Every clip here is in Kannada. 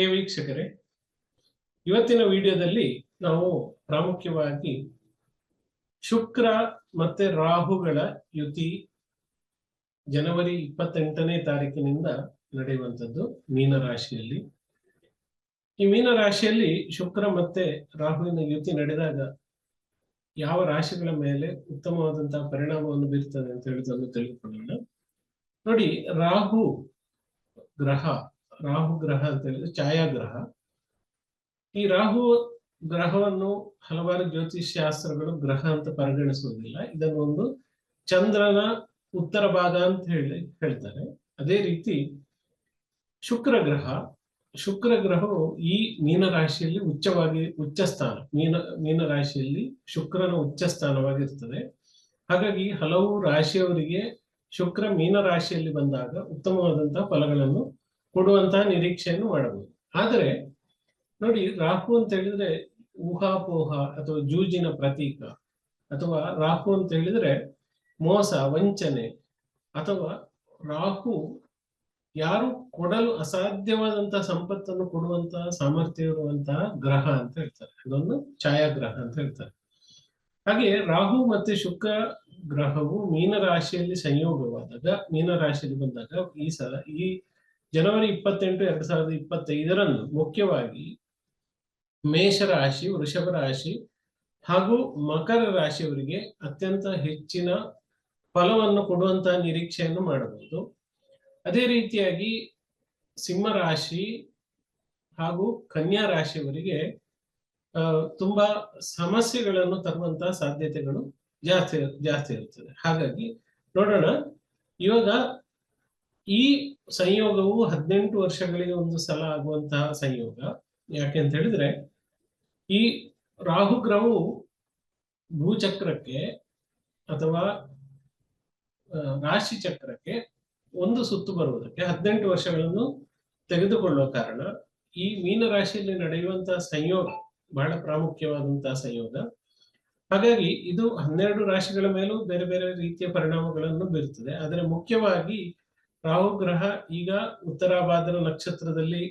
ಹೇ ವೀಕ್ಷಕರೇ, ಇವತ್ತಿನ ವಿಡಿಯೋದಲ್ಲಿ ನಾವು ಪ್ರಾಮುಖ್ಯವಾಗಿ ಶುಕ್ರ ಮತ್ತೆ ರಾಹುಗಳ ಯುತಿ ಜನವರಿ ಇಪ್ಪತ್ತೆಂಟನೇ ತಾರೀಕಿನಿಂದ ನಡೆಯುವಂಥದ್ದು ಮೀನ ರಾಶಿಯಲ್ಲಿ. ಈ ಮೀನ ರಾಶಿಯಲ್ಲಿ ಶುಕ್ರ ಮತ್ತೆ ರಾಹುವಿನ ಯುತಿ ನಡೆದಾಗ ಯಾವ ರಾಶಿಗಳ ಮೇಲೆ ಉತ್ತಮವಾದಂತಹ ಪರಿಣಾಮವನ್ನು ಬೀರ್ತದೆ ಅಂತ ಹೇಳುವುದನ್ನು ತಿಳಿದುಕೊಳ್ಳೋಣ. ನೋಡಿ, ರಾಹು ಗ್ರಹ ರಾಹು ಗ್ರಹ ಅಂತ ಹೇಳಿದ್ರೆ ಛಾಯಾಗ್ರಹ. ಈ ರಾಹು ಗ್ರಹವನ್ನು ಹಲವಾರು ಜ್ಯೋತಿಷ್ ಶಾಸ್ತ್ರಗಳು ಗ್ರಹ ಅಂತ ಪರಿಗಣಿಸುವುದಿಲ್ಲ. ಇದನ್ನು ಒಂದು ಚಂದ್ರನ ಉತ್ತರ ಭಾಗ ಅಂತ ಹೇಳಿ ಹೇಳ್ತಾರೆ. ಅದೇ ರೀತಿ ಶುಕ್ರ ಗ್ರಹ, ಶುಕ್ರ ಗ್ರಹವು ಈ ಮೀನ ರಾಶಿಯಲ್ಲಿ ಉಚ್ಚವಾಗಿ, ಉಚ್ಚ ಸ್ಥಾನ, ಮೀನ ಮೀನ ರಾಶಿಯಲ್ಲಿ ಶುಕ್ರನ ಉಚ್ಚ ಸ್ಥಾನವಾಗಿರ್ತದೆ. ಹಾಗಾಗಿ ಹಲವು ರಾಶಿಯವರಿಗೆ ಶುಕ್ರ ಮೀನ ರಾಶಿಯಲ್ಲಿ ಬಂದಾಗ ಉತ್ತಮವಾದಂತಹ ಫಲಗಳನ್ನು ಕೊಡುವಂತಹ ನಿರೀಕ್ಷೆಯನ್ನು ಮಾಡಬಹುದು. ಆದರೆ ನೋಡಿ ರಾಹು ಅಂತ ಹೇಳಿದ್ರೆ ಊಹಾಪೋಹ ಅಥವಾ ಜೂಜಿನ ಪ್ರತೀಕ ಅಥವಾ ರಾಹು ಅಂತ ಹೇಳಿದ್ರೆ ಮೋಸ, ವಂಚನೆ ಅಥವಾ ರಾಹು ಯಾರು ಕೊಡಲು ಅಸಾಧ್ಯವಾದಂತಹ ಸಂಪತ್ತನ್ನು ಕೊಡುವಂತಹ ಸಾಮರ್ಥ್ಯ ಇರುವಂತಹ ಗ್ರಹ ಅಂತ ಹೇಳ್ತಾರೆ. ಅದೊಂದು ಛಾಯಾಗ್ರಹ ಅಂತ ಹೇಳ್ತಾರೆ. ಹಾಗೆ ರಾಹು ಮತ್ತೆ ಶುಕ್ರ ಗ್ರಹವು ಮೀನ ರಾಶಿಯಲ್ಲಿ ಸಂಯೋಗವಾದಾಗ ಮೀನ ರಾಶಿಯಲ್ಲಿ ಬಂದಾಗ ಈ ಸಲ ಈ ಜನವರಿ ಇಪ್ಪತ್ತೆಂಟು ಎರಡ್ ಸಾವಿರದ ಇಪ್ಪತ್ತೈದರಂದು ಮುಖ್ಯವಾಗಿ ಮೇಷರಾಶಿ ವೃಷಭ ರಾಶಿ ಹಾಗೂ ಮಕರ ರಾಶಿಯವರಿಗೆ ಅತ್ಯಂತ ಹೆಚ್ಚಿನ ಫಲವನ್ನು ಕೊಡುವಂತಹ ನಿರೀಕ್ಷೆಯನ್ನು ಮಾಡಬಹುದು. ಅದೇ ರೀತಿಯಾಗಿ ಸಿಂಹ ರಾಶಿ ಹಾಗೂ ಕನ್ಯಾ ರಾಶಿಯವರಿಗೆ ತುಂಬಾ ಸಮಸ್ಯೆಗಳನ್ನು ತರುವಂತಹ ಸಾಧ್ಯತೆಗಳು ಜಾಸ್ತಿ ಜಾಸ್ತಿ ಇರುತ್ತದೆ. ಹಾಗಾಗಿ ನೋಡೋಣ, ಇವಾಗ ಈ ಸಂಯೋಗವು ಹದಿನೆಂಟು ವರ್ಷಗಳಿಗೆ ಒಂದು ಸಲ ಆಗುವಂತಹ ಸಂಯೋಗ. ಯಾಕೆ ಅಂತ ಹೇಳಿದ್ರೆ, ಈ ರಾಹು ಗ್ರಹವು ಭೂಚಕ್ರಕ್ಕೆ ಅಥವಾ ರಾಶಿ ಚಕ್ರಕ್ಕೆ ಒಂದು ಸುತ್ತು ಬರುವುದಕ್ಕೆ ಹದಿನೆಂಟು ವರ್ಷಗಳನ್ನು ತೆಗೆದುಕೊಳ್ಳುವ ಕಾರಣ ಈ ಮೀನ ರಾಶಿಯಲ್ಲಿ ನಡೆಯುವಂತಹ ಸಂಯೋಗ ಬಹಳ ಪ್ರಾಮುಖ್ಯವಾದಂತಹ ಸಂಯೋಗ. ಹಾಗಾಗಿ ಇದು ಹನ್ನೆರಡು ರಾಶಿಗಳ ಮೇಲೂ ಬೇರೆ ಬೇರೆ ರೀತಿಯ ಪರಿಣಾಮಗಳನ್ನು ಬೀರುತ್ತದೆ. ಆದರೆ ಮುಖ್ಯವಾಗಿ ರಾಹು ಗ್ರಹ ಈಗ ಉತ್ತರಾಭಾದ್ರ ನಕ್ಷತ್ರದಲ್ಲಿ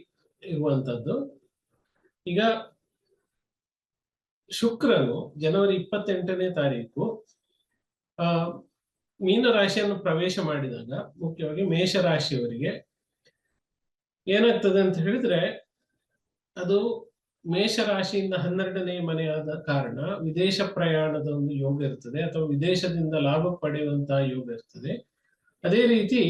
ಇರುವಂತದ್ದು. ಈಗ ಶುಕ್ರನು ಜನವರಿ ಇಪ್ಪತ್ತೆಂಟನೇ ತಾರೀಕು, ಆ ಮೀನ ರಾಶಿಯನ್ನು ಪ್ರವೇಶ ಮಾಡಿದಾಗ, ಮುಖ್ಯವಾಗಿ ಮೇಷ ರಾಶಿಯವರಿಗೆ ಏನಾಗ್ತದೆ ಅಂತ ಹೇಳಿದ್ರೆ, ಅದು ಮೇಷ ರಾಶಿಯಿಂದ ಹನ್ನೆರಡನೇ ಮನೆಯಾದ ಕಾರಣ ವಿದೇಶ ಪ್ರಯಾಣದ ಒಂದು ಯೋಗ ಇರ್ತದೆ ಅಥವಾ ವಿದೇಶದಿಂದ ಲಾಭ ಪಡೆಯುವಂತಹ ಯೋಗ ಇರ್ತದೆ. ಅದೇ ರೀತಿ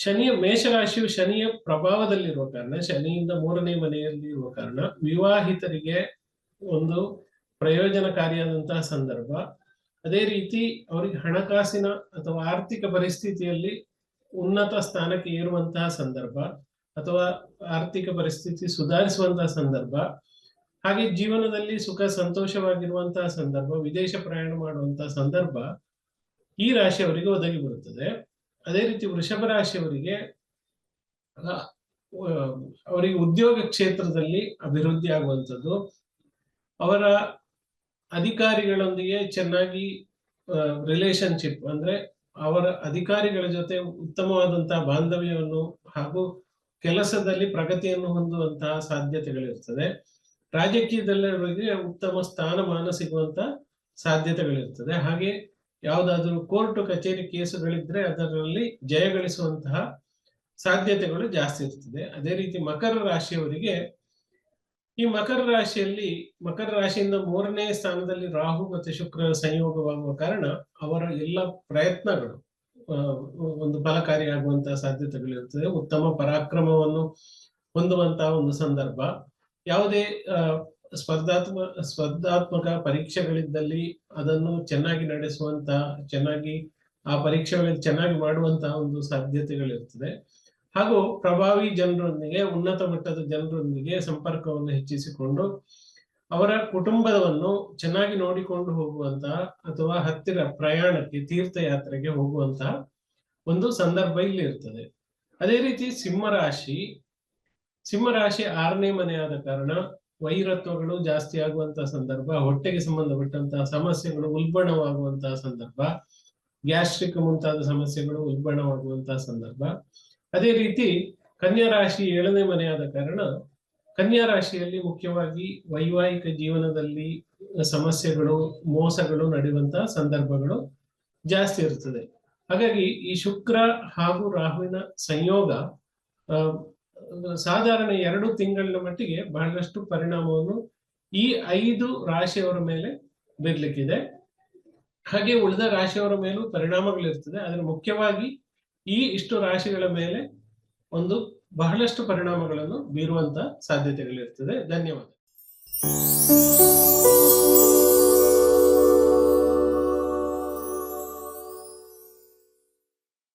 ಶನಿಯ ಮೇಷರಾಶಿಯು ಶನಿಯ ಪ್ರಭಾವದಲ್ಲಿರುವ ಕಾರಣ, ಶನಿಯಿಂದ ಮೂರನೇ ಮನೆಯಲ್ಲಿ ಇರುವ ಕಾರಣ, ವಿವಾಹಿತರಿಗೆ ಒಂದು ಪ್ರಯೋಜನಕಾರಿಯಾದಂತಹ ಸಂದರ್ಭ. ಅದೇ ರೀತಿ ಅವರಿಗೆ ಹಣಕಾಸಿನ ಅಥವಾ ಆರ್ಥಿಕ ಪರಿಸ್ಥಿತಿಯಲ್ಲಿ ಉನ್ನತ ಸ್ಥಾನಕ್ಕೆ ಏರುವಂತಹ ಸಂದರ್ಭ ಅಥವಾ ಆರ್ಥಿಕ ಪರಿಸ್ಥಿತಿ ಸುಧಾರಿಸುವಂತಹ ಸಂದರ್ಭ. ಹಾಗೆ ಜೀವನದಲ್ಲಿ ಸುಖ ಸಂತೋಷವಾಗಿರುವಂತಹ ಸಂದರ್ಭ, ವಿದೇಶ ಪ್ರಯಾಣ ಮಾಡುವಂತಹ ಸಂದರ್ಭ ಈ ರಾಶಿಯವರಿಗೆ ಒದಗಿ ಬರುತ್ತದೆ. ಅದೇ ರೀತಿ ವೃಷಭ ರಾಶಿಯವರಿಗೆ ಅವರಿಗೆ ಉದ್ಯೋಗ ಕ್ಷೇತ್ರದಲ್ಲಿ ಅಭಿವೃದ್ಧಿ ಆಗುವಂಥದ್ದು. ಅವರ ಅಧಿಕಾರಿಗಳೊಂದಿಗೆ ಚೆನ್ನಾಗಿ ರಿಲೇಶನ್ಶಿಪ್ ಅಂದ್ರೆ ಅವರ ಅಧಿಕಾರಿಗಳ ಜೊತೆ ಉತ್ತಮವಾದಂತಹ ಬಾಂಧವ್ಯವನ್ನು ಹಾಗೂ ಕೆಲಸದಲ್ಲಿ ಪ್ರಗತಿಯನ್ನು ಹೊಂದುವಂತಹ ಸಾಧ್ಯತೆಗಳಿರ್ತದೆ. ರಾಜಕೀಯದಲ್ಲಿ ಉತ್ತಮ ಸ್ಥಾನಮಾನ ಸಿಗುವಂತ ಸಾಧ್ಯತೆಗಳಿರ್ತದೆ. ಹಾಗೆ ಯಾವುದಾದ್ರೂ ಕೋರ್ಟ್ ಕಚೇರಿ ಕೇಸುಗಳಿದ್ರೆ ಅದರಲ್ಲಿ ಜಯಗಳಿಸುವಂತಹ ಸಾಧ್ಯತೆಗಳು ಜಾಸ್ತಿ ಇರ್ತದೆ. ಅದೇ ರೀತಿ ಮಕರ ರಾಶಿಯವರಿಗೆ ಈ ಮಕರ ರಾಶಿಯಲ್ಲಿ, ಮಕರ ರಾಶಿಯಿಂದ ಮೂರನೇ ಸ್ಥಾನದಲ್ಲಿ ರಾಹು ಮತ್ತು ಶುಕ್ರ ಸಂಯೋಗವಾಗುವ ಕಾರಣ ಅವರ ಎಲ್ಲ ಪ್ರಯತ್ನಗಳು ಒಂದು ಫಲಕಾರಿಯಾಗುವಂತಹ ಸಾಧ್ಯತೆಗಳಿರ್ತದೆ ಉತ್ತಮ ಪರಾಕ್ರಮವನ್ನು ಹೊಂದುವಂತಹ ಒಂದು ಸಂದರ್ಭ. ಯಾವುದೇ ಸ್ಪರ್ಧಾತ್ಮ, ಸ್ಪರ್ಧಾತ್ಮಕ ಪರೀಕ್ಷೆಗಳಿದ್ದಲ್ಲಿ ಅದನ್ನು ಚೆನ್ನಾಗಿ ನಡೆಸುವಂತ, ಚೆನ್ನಾಗಿ ಆ ಪರೀಕ್ಷೆಗಳಲ್ಲಿ ಚೆನ್ನಾಗಿ ಮಾಡುವಂತಹ ಒಂದು ಸಾಧ್ಯತೆಗಳಿರ್ತದೆ. ಹಾಗೂ ಪ್ರಭಾವಿ ಜನರೊಂದಿಗೆ, ಉನ್ನತ ಮಟ್ಟದ ಜನರೊಂದಿಗೆ ಸಂಪರ್ಕವನ್ನು ಹೆಚ್ಚಿಸಿಕೊಂಡು ಅವರ ಕುಟುಂಬವನ್ನು ಚೆನ್ನಾಗಿ ನೋಡಿಕೊಂಡು ಹೋಗುವಂತಹ ಅಥವಾ ಹತ್ತಿರ ಪ್ರಯಾಣಕ್ಕೆ, ತೀರ್ಥಯಾತ್ರೆಗೆ ಹೋಗುವಂತಹ ಒಂದು ಸಂದರ್ಭ ಇಲ್ಲಿ ಇರ್ತದೆ. ಅದೇ ರೀತಿ ಸಿಂಹರಾಶಿ ಸಿಂಹರಾಶಿ ಆರನೇ ಮನೆಯಾದ ಕಾರಣ ವೈರತ್ವಗಳು ಜಾಸ್ತಿ ಆಗುವಂತಹ ಸಂದರ್ಭ, ಹೊಟ್ಟೆಗೆ ಸಂಬಂಧಪಟ್ಟಂತಹ ಸಮಸ್ಯೆಗಳು ಉಲ್ಬಣವಾಗುವಂತಹ ಸಂದರ್ಭ, ಗ್ಯಾಸ್ಟ್ರಿಕ್ ಮುಂತಾದ ಸಮಸ್ಯೆಗಳು ಉಲ್ಬಣವಾಗುವಂತಹ ಸಂದರ್ಭ. ಅದೇ ರೀತಿ ಕನ್ಯಾ ರಾಶಿ ಏಳನೇ ಮನೆಯಾದ ಕಾರಣ ಕನ್ಯಾ ರಾಶಿಯಲ್ಲಿ ಮುಖ್ಯವಾಗಿ ವೈವಾಹಿಕ ಜೀವನದಲ್ಲಿ ಸಮಸ್ಯೆಗಳು, ಮೋಸಗಳು ನಡೆಯುವಂತಹ ಸಂದರ್ಭಗಳು ಜಾಸ್ತಿ ಇರ್ತದೆ. ಹಾಗಾಗಿ ಈ ಶುಕ್ರ ಹಾಗೂ ರಾಹುವಿನ ಸಂಯೋಗ ಸಾಧಾರಣ ಎರಡು ತಿಂಗಳ ಮಟ್ಟಿಗೆ ಬಹಳಷ್ಟು ಪರಿಣಾಮವನ್ನು ಈ ಐದು ರಾಶಿಯವರ ಮೇಲೆ ಬೀರ್ಲಿಕ್ಕಿದೆ. ಹಾಗೆ ಉಳಿದ ರಾಶಿಯವರ ಮೇಲೂ ಪರಿಣಾಮಗಳಿರ್ತದೆ. ಆದರೆ ಮುಖ್ಯವಾಗಿ ಈ ಇಷ್ಟು ರಾಶಿಗಳ ಮೇಲೆ ಒಂದು ಬಹಳಷ್ಟು ಪರಿಣಾಮಗಳನ್ನು ಬೀರುವಂತ ಸಾಧ್ಯತೆಗಳಿರ್ತದೆ. ಧನ್ಯವಾದ.